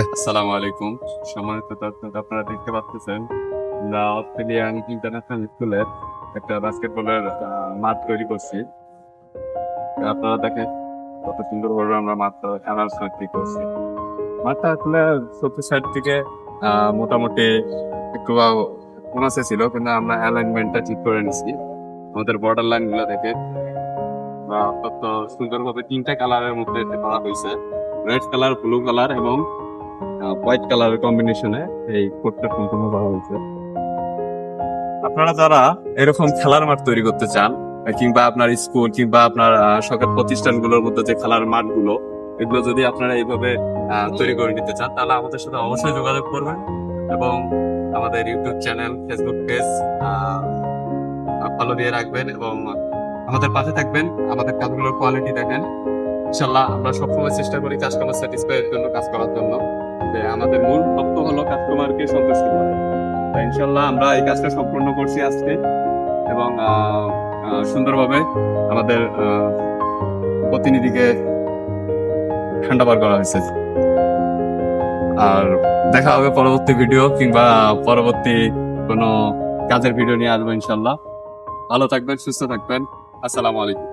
আসসালামু আলাইকুম। সম্মানিত দর্শক আপনারা দেখতে পাচ্ছেন, আমরা অস্ট্রেলিয়ান ইন্টারন্যাশনাল স্কুলের একটা বাস্কেটবলের মাঠ তৈরি করছি। আপনারা দেখেন কত সুন্দরভাবে আমরা মাঠটা খেলার তৈরি করছি। মাঠটা আসলে সত্যি সাইড থেকে মোটামুটি একটু কোনাসে ছিল, কিন্তু আমরা অ্যালাইনমেন্টটা ঠিক করে নিছি। আমাদের বর্ডার লাইনগুলো দেখে বা অত্যন্ত সুন্দরভাবে তিনটা কালারের মধ্যে করা হয়েছে। রেড কালার ব্লু কালার এবং হোয়াইট কালারের কম্বিনেশনে এই কোডটা সম্পূর্ণ করা হয়েছে। আপনারা যারা এরকম খেলার মাঠ তৈরি করতে চান, কিংবা আপনার স্কুল কিংবা আপনার সরকার প্রতিষ্ঠানগুলোর মধ্যে যে খেলার মাঠগুলো, এগুলো যদি আপনারা এইভাবে তৈরি করে নিতে চান, তাহলে আমাদের সাথে অবশ্যই যোগাযোগ করবেন এবং আমাদের YouTube channel Facebook page follow দিয়ে রাখবেন এবং আমাদের পাশে থাকবেন, আমাদের কাজগুলোর কোয়ালিটি দেখেন। ইনশাল্লাহ আমরা সবসময় চেষ্টা করি কাস্টমার স্যাটিসফাইয়ের জন্য কাজ করার জন্য। আমাদের মূল লক্ষ্য হলো কাস্টমারকে সন্তুষ্ট করা। তো ইনশাল্লাহ আমরা এই কাজটা সম্পূর্ণ করছি আজকে এবং সুন্দরভাবে আমাদের প্রতিনিধিকে ঠান্ডা বার করা হয়েছে। আর দেখা হবে পরবর্তী ভিডিও কিংবা পরবর্তী কোনো কাজের ভিডিও নিয়ে আসব ইনশাল্লাহ ভালো থাকবেন, সুস্থ থাকবেন। আসসালামু আলাইকুম।